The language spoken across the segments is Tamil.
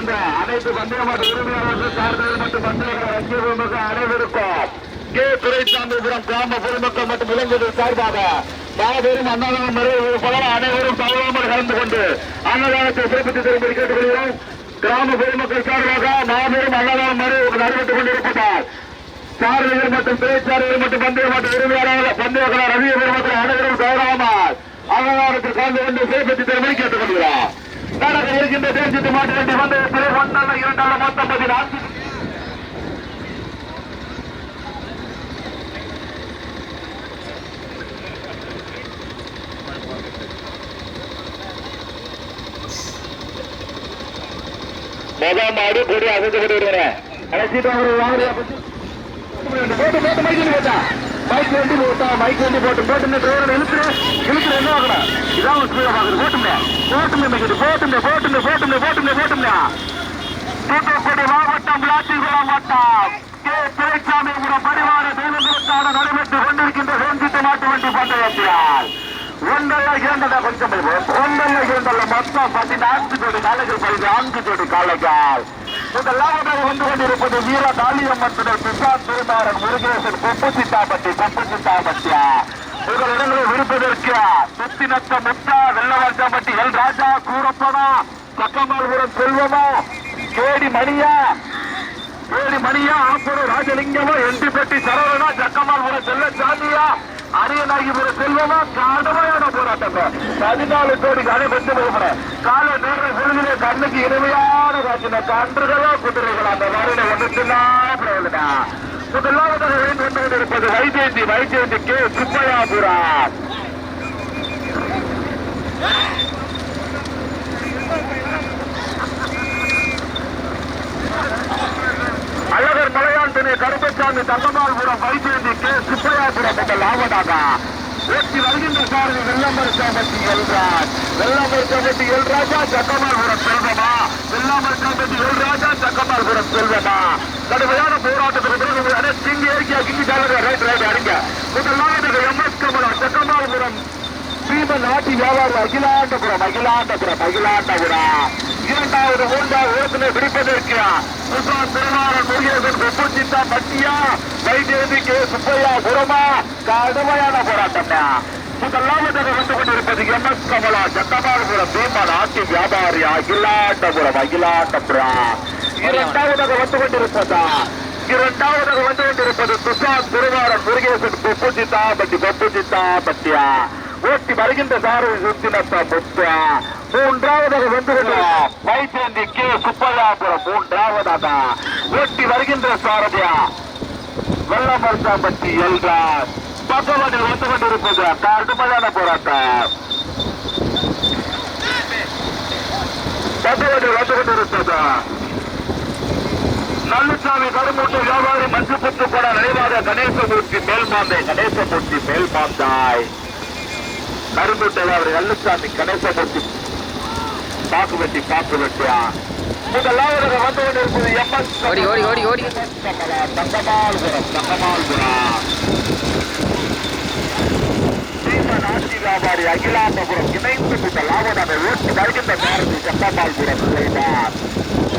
வெளியூரில் வந்திருக்கின்ற அனைத்து பந்தயமாட்டு உரிமையாளர்கள் சார்ந்தவர் மற்றும் பந்தயங்கள் ரசிக அனைவருக்கும் கே துரைசாமிபுரம் கிராம பொதுமக்கள் மற்றும் இளைஞர்கள் சார்பாக மாபெரும் அன்னதானம் நிறைவேறும் அனைவரும் தவறாமல் கலந்து கொண்டு அன்னதானத்தை சிறப்பித்து திரும்பி கேட்டுக்கொள்கிறோம். கிராம பொதுமக்கள் சார்பாக மாபெரும் அன்னதானம் நிறைவு நடைபெற்றுக் கொண்டிருப்பதால் சாரதிகள் மற்றும் பேச்சாளர்கள் மற்றும் பந்தய மாட்டு உரிமையாளர்கள் பந்தயக்கலர் ரசிக பொதுமக்கள் அனைவரும் தவறாமல் அன்னதானத்தில் கலந்து கொண்டு சிறப்பித்து திரும்பி கேட்டுக்கொள்கிறோம். நடக்க இருக்கின்ற தேசிய மாட்டு வண்டி பிறர் ஒன்றல்ல இரண்டல்ல மொத்தம் பதினாறு. முதல் மாடு கொடி அசைத்து கொண்டு வருகிறேன் அழைச்சிட்டு போட்டு போட்டு மைக் போட்டா. பைக் வண்டி போட்டா பைக் வண்டி போட்டு போட்டு இந்த டிரைவர் இழுத்து இழுத்து என்ன ஆகணும் இதான் ஒரு ஸ்பீடா பாக்குது போட்டுமே போட்டுமே மைக் போட்டுமே போட்டுமே போட்டுமே போட்டுமே போட்டுமே தூத்துக்குடி மாவட்டம் விளாச்சிபுரம் வட்டம். கே. துரைசாமிபுரம் பரிவார தெய்வங்களுக்கான நடைபெற்றுக் கொண்டிருக்கின்ற செஞ்சிட்டு மாட்டு வண்டி பந்தயத்தினால். ஒன்றல்ல இரண்டல்ல கொஞ்சம் ஒன்றல்ல இரண்டல்ல மொத்தம் பத்தி நான்கு ஜோடி காலைகள் பதிவு நான்கு ஜோடி காலைகள் முதலாவதாக வந்து கொண்டிருப்பது வீர காளியம்மன் துணை பிரசாத் திருமாறன் முருகேசன் கொப்பு சித்தாபட்டி கொப்பு சித்தாபட்டியா உங்கள் இடங்களை விடுப்பதற்கு சுத்தினத்த முத்தா வெள்ளவர்ஜாம்பட்டி எல் ராஜா கூரப்பனா சக்கமால்புரம் செல்வமா? கேடி மணியா? கேடி மணியா ஆப்பூர் ராஜலிங்கமா? எண்டிப்பட்டி சரவணா? சக்கமால்புரம் செல்ல சாமியா அரியநாயகிபுரம் செல்வமா? கடுமையான போராட்டம். பதினாலு கோடி கடை பெற்று போகிறேன் காலை நேர பொழுதிலே கண்ணுக்கு இனிமையான காட்சின கன்றுகளோ குதிரைகளோ அந்த வருட வந்துட்டுலாம் பிரயோஜனா முதலாவதாக வேண்டும் வந்து கொண்டிருப்பது வைஜெயந்தி வைஜெயந்தி கே. சுப்பையாபுரம். அழகர் மலையான் கருப்பசாமி தங்கமால்புரம் வைஜெயந்தி கே சுப்பையாபுரம் முதல் ஆவதாக வெற்றி வருகின்ற சாரதி வெள்ளமருச்சாம்பட்டி எல்ராஜ். வெள்ளமருச்சாம்பட்டி எல்ராஜா சக்கமால்புரம் செல்வமா? வெள்ளமருச்சாம்பட்டி எல்ராஜா சக்கமால்புரம் செல்வமா? கடுமையான போராட்டத்துக்கு பிறகு அடே, கிங்கி ஏரியா கிங்கி சாலர் ரைட் ரைட் அடிங்க. முதலாவதாக எம். எஸ். கமலம் சக்கமால்புரம் பீம நாட்டி வியாபாரி அகிலாண்டபுரம் அகிலாண்டபுரம் அகிலாண்டபுரம் இரண்டாவது மூன்றாவது ஓட்டுநர் பிடிப்பதற்கு முசான் திருமாறன் முருகேசன் கொப்புச்சித்தா பட்டியா வைத்தியதி கே. சுப்பையா புறமா கடுமையான போராட்டம் முதலாவதாக வந்து கொண்டிருப்பது எம். எஸ். கமலா சட்டமாபுரம் பீம ஆட்சி வியாபாரி அகிலாட்டபுரம் அகிலாட்டபுரம் இரண்டாவதாக வந்து கொண்டிருப்பதா? இரண்டாவதாக வந்து கொண்டிருப்பது துஷாந்த் திருவாரன் முருகேசன் கொப்புச்சித்தா பட்டி கொப்புச்சித்தா பட்டியா. ஓட்டி வருகின்ற சாரதி சுத்தினத்தா முத்தா. மூன்றாவதாக வந்து கொண்டிருக்கிறோம் வைத்தியந்தி கே. சுப்பதாபுரம் மூன்றாவதாக ஓட்டி வருகின்ற சாரதியா. வெள்ளமருத்தாம்பட்டி எல்ராஜ். பக்கவாட்டில் வந்து கொண்டிருப்பது கடுமையான போராட்டம். பக்கவாட்டில் வந்து கொண்டிருப்பது. நல்லுசாமி கருமூட்டு வியாபாரி மஞ்சப்புத்து கூட நினைவாக கணேசமூர்த்தி மேல்பாந்தை கணேசமூர்த்தி மேல்பாந்தாய் கருமூட்டை அவர் நல்லுசாமி கணேசமூர்த்தி பாக்கு வெட்டி பாக்கு வெட்டியா முதலாவதாக வந்து கொண்டிருப்பது எம்எஸ் ஓடி ஓடி ஓடி ஓடி. கமலா தங்கமால்புரம் தங்கமால்புரம். சீம நாட்டி வியாபாரி அகிலாண்டபுரம் இணைந்து விட்ட லாபனாவை ஓட்டி வருகின்ற பாரதி சட்டமால்புரம் செய்தார்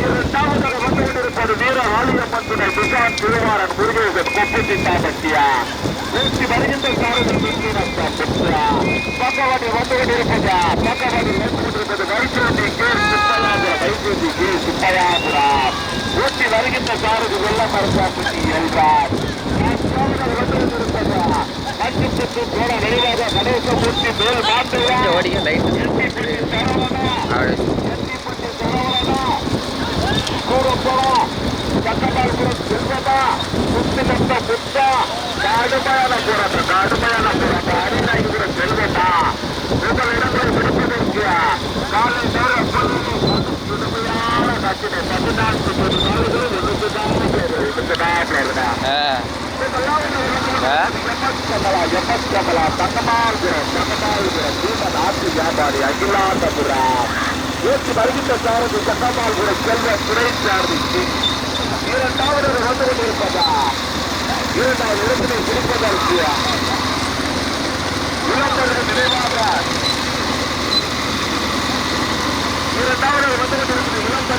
இரண்டாவதாக வந்து கொண்டிருப்பது வீர ஆலியம்மன் துணை துஷான் திருவாரன் முருகேசன் கொப்பு வருகின்ற சாரதி மின்னினத்தா பெற்றா பக்கவாடி வந்து கொண்டிருப்பதா? பக்கவாடி வந்து கொண்டிருப்பது வைத்தியந்தி கே. சுப்பையாபுரம் வைத்தியந்தி கே. சுப்பையாபுரம் ஊட்டி வருகின்ற சாரதி வெள்ளம் மருந்தாப்பட்டி எல்கார் மஞ்சப்பட்டு போட விரைவாக கணேசமூர்த்தி மேல் இரண்டாவது வந்து கொண்டிருப்பதா இரண்டாவது இடத்தினை பிடிப்பதற்கு இளம்பர்கள் நினைவாக இரண்டாவது வந்து கொண்டிருக்கிறது இளம்பர்கள்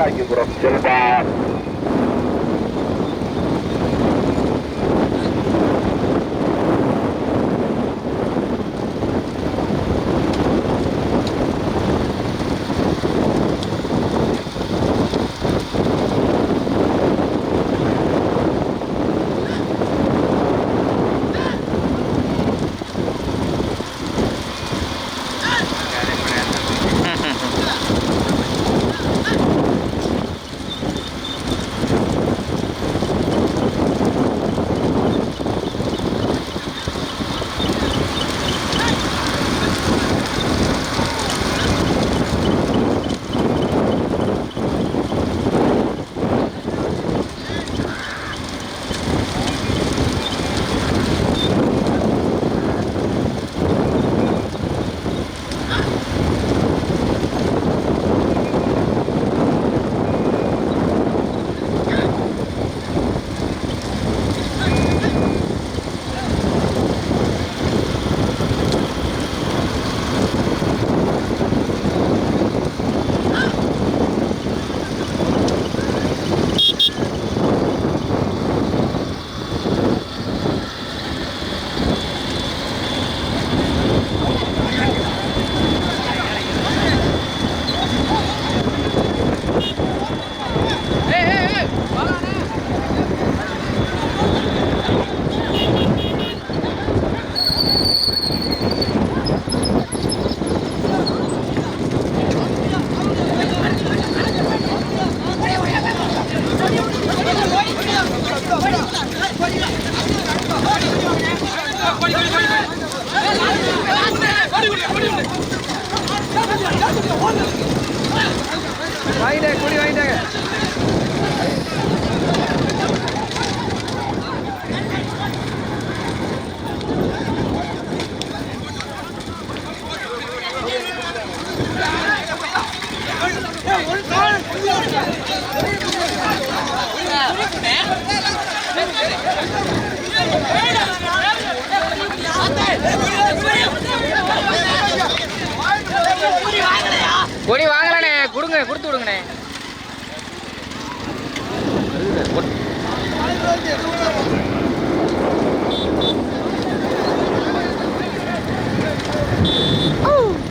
Thank you, bro. Goodbye. விடுங்கண்ணே Oh!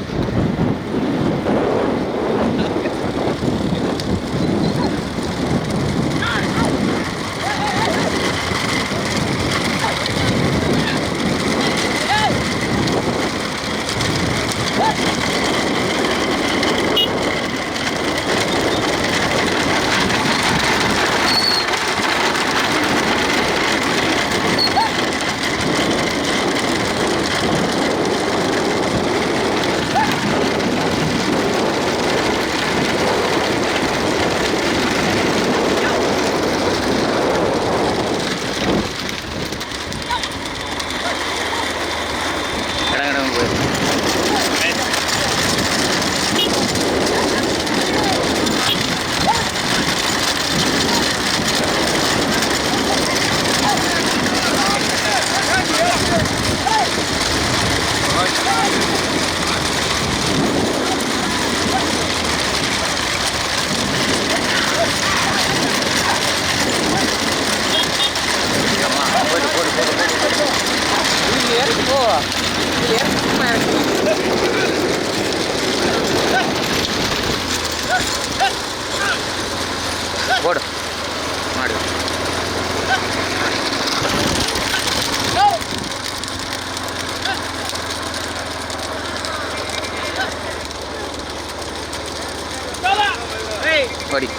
ઘડી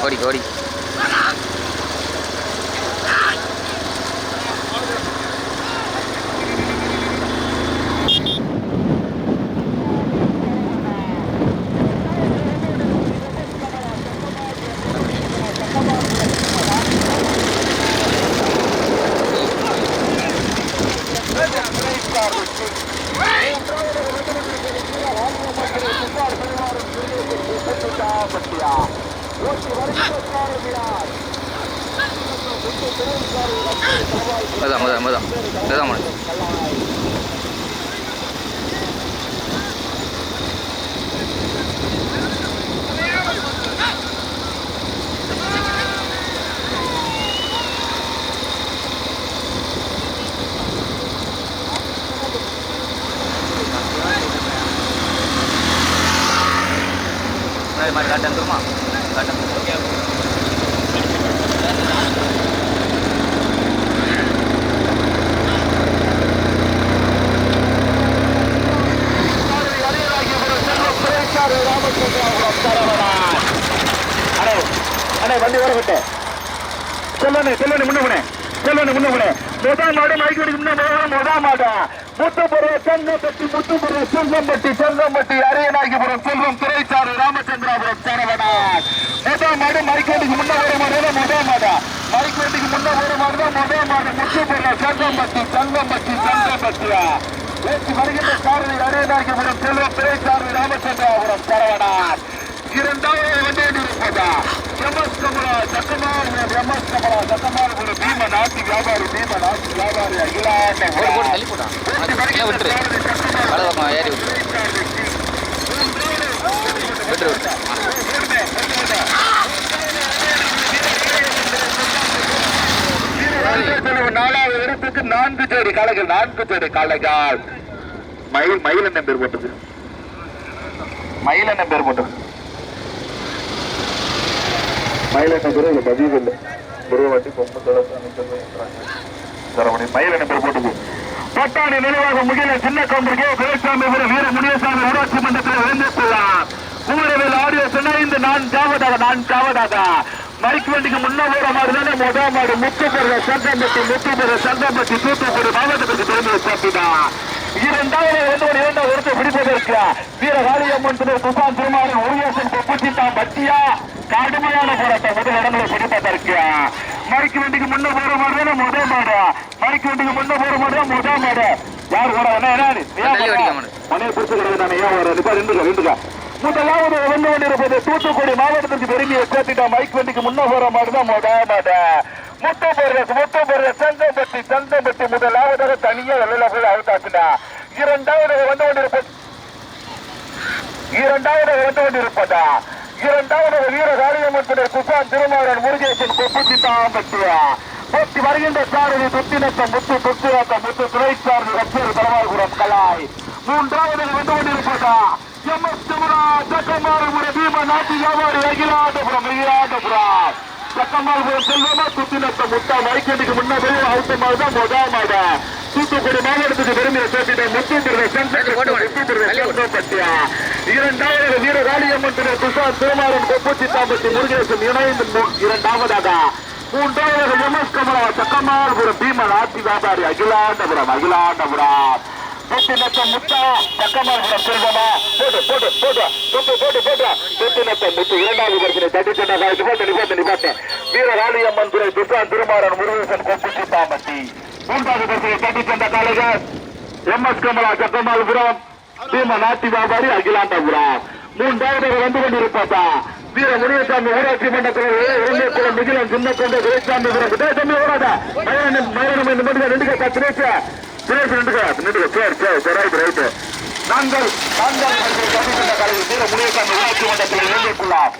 ઘડી ઘડી வியாபாரி அகிலாண்டபுரம் ஓடி ஓடி மொதல் மொதல் மொதல் இதுதான் முடியும் முன்னாடி மாதிரி காட்டன் தருமா காட்டன் அண்ணே வண்டி வர விட்டு. சொல்லணே சொல்லணே முன்ன முனே சொல்லணே முன்ன முனே முதல் மாடு மைக்கு முன்ன முதல் முதல் மாடா. முத்துப்புற செங்கப்பட்டி முத்துப்புற செங்கம்பட்டி செங்கம்பட்டி அரியநாயகிபுரம் செல்வம் துறைச்சாறு ராமச்சந்திராபுரம் சரவணன் முதல் மாடு மறிக்கோட்டுக்கு முன்ன ஒரு மாடு தான் முதல் மாடா. மறிக்கோட்டுக்கு முன்ன ஒரு மாடு தான் முதல் மாடு. முத்துப்புற செங்கம்பட்டி செங்கம்பட்டி செங்கம்பட்டியா ஏற்றி வருகின்ற சாரதி அரியநாயகிபுரம் செல்வம் துறைச்சாறு ராமச்சந்திராபுரம் சரவணன் இரண்டாவது வந்து இருப்பதா எம்எஸ் கமலா சக்கமார் ஒரு பீம நாட்டு வியாபாரி பீம நாட்டு வியாபாரி அகிலாண்ட தள்ளி போட்டான் வலது ஏறி நாலாவது இடத்துக்கு நான்கு ஜோடி காலைகள் நான்கு ஜோடி காலைகள் மயில் மயில் என்ன பேர் போட்டது மயில் என்ன பேர் போட்டது மயில் என்ன பேர் பதிவு இல்லை முருகவாட்டி பொம்மை தரமணி மயில் என்ன பேர் போட்டுக்கு. பட்டாணி நினைவாக முகில சின்ன கம்பருக்கு துரைசாமி வீர முனியசாமி ஊராட்சி மன்றத்தில் வேண்டியுள்ளார் குமரவேல் ஆடியோ சிணைந்து நான் ஜாவதாக நான் ஜாவதாக மைக் வண்டிக்கு முன்ன போற மாதிரி தானே முதல் மாடு முத்து பெற சங்கம்பட்டி முத்து பெற சங்கம்பட்டி தூத்துக்குடி மாவட்டத்துக்கு திரும்பி சாப்பிட்டா இரண்டாவது ஒன்றோடு இரண்டாவது ஒருத்தர் பிடிப்பதற்கு வீர காளியம்மன் திரு துசான் திருமாரி முருகேசன் கொப்புச்சிட்டா பட்டியா. கடுமையான போராட்டம் முதல் இடங்களை பிடிப்பது மைக்கு வண்டிக்கு முன்ன போற மாதிரி தானே முத மாடு? மைக்கு வண்டிக்கு முன்ன போற மாதிரி தான் முத மாடு? யார் போற என்ன என்ன போற? மனையை பிடிச்சு கிடக்கு தானே ஏன் வர நிப்பா நின்றுக்க நின்றுக்க. முதலாவது வந்து கொண்டிருப்பது தூத்துக்குடி மாவட்டத்திற்கு பெருமையை சேர்த்துட்டா மைக் வண்டிக்கு முன்ன போற மாதிரி தான் முத மாடு. முட்டை போடுற முட்டை போடுற சங்கம்பட்டி சங்கம்பட்டி முதலாவதாக தனியா வெள்ளையில போய் அழுத்தாச்சுடா இரண்டாவது வந்து கொண்டிருப்பது இரண்டாவது வந்து கொண்டிருப்பதா? இரண்டாவது வீர காளியம்மன் குசான் திருமாறன் முருகேசன் கொப்புச்சி தாம்பட்டியா போட்டி வருகின்ற சாரதி துத்தினத்த முத்து துத்தினத்த முத்து துணை சாரதி ரப்பர் தலவார்புரம் கலாய். மூன்றாவது வந்து கொண்டிருப்பதா? எம் எஸ் திமுரா ஜக்கமாரபுர பீம நாட்டு வியாபாரி அகிலாண்டபுரம் அகிலாண்டபுரம் சக்கமாரபுரம் செல்வமா துத்தினத்த முத்தா மைக்கேட்டுக்கு முன்னாடி அவுத்த மாதிரி தான் முதல் மாட. தூத்துக்குடி மாவட்டத்துக்கு பெருமையை சேர்த்துட்டு முத்து. தள்ளி போடு. பட்டியா இரண்டாவது வீர காளியம்மன் திரு துஷார் திருமாறன் கொப்பூச்சி தாம்பத்தி முருகேசன் இணைந்து இரண்டாவதாக மூன்றாவது எம்எஸ் கமலா சக்கமார்புரம் பீமன் ஆட்சி வியாபாரி அகிலாண்டபுரம் அகிலாண்டபுரம். தொட்டி நத்தம் முத்தா சக்கமார்புரம் செல்வமா போட்டு போட்டு போட்டு போட்டு போட்டு போட்டு தொட்டி நத்தம் முத்து இரண்டாவது பரிசனை தட்டி சென்ன காலத்து நிபாட்டு நிபாட்டு வீர துறை துஷார் திருமாறன் முருகேசன் கொப்புச்சி தாம்பட்டி மூன்றாவது பரிசனை தட்டி எம்எஸ் கமலா சக்கமால்புரம் பீம நாட்டி வியாபாரி அகிலாண்டபுரம் மூன்றாவது வந்து கொண்டிருப்பதா வீர முனியசாமி ஊராட்சி மன்றத்தில் இளைஞர்குளம் மிகிலம் சின்ன கொண்ட துரைசாமி துரைசாமி ஓடாதா. மயிலம் மயிலம் இந்த மட்டும் நின்றுக்க திரேச திரேச நின்றுக்க நின்றுக்க சேர் சேர் சரி ரைட்டு நாங்கள் நாங்கள் கவிக்கின்ற கலையில் வீர முனியசாமி ஊராட்சி மன்றத்தில் இளைஞர்குளம்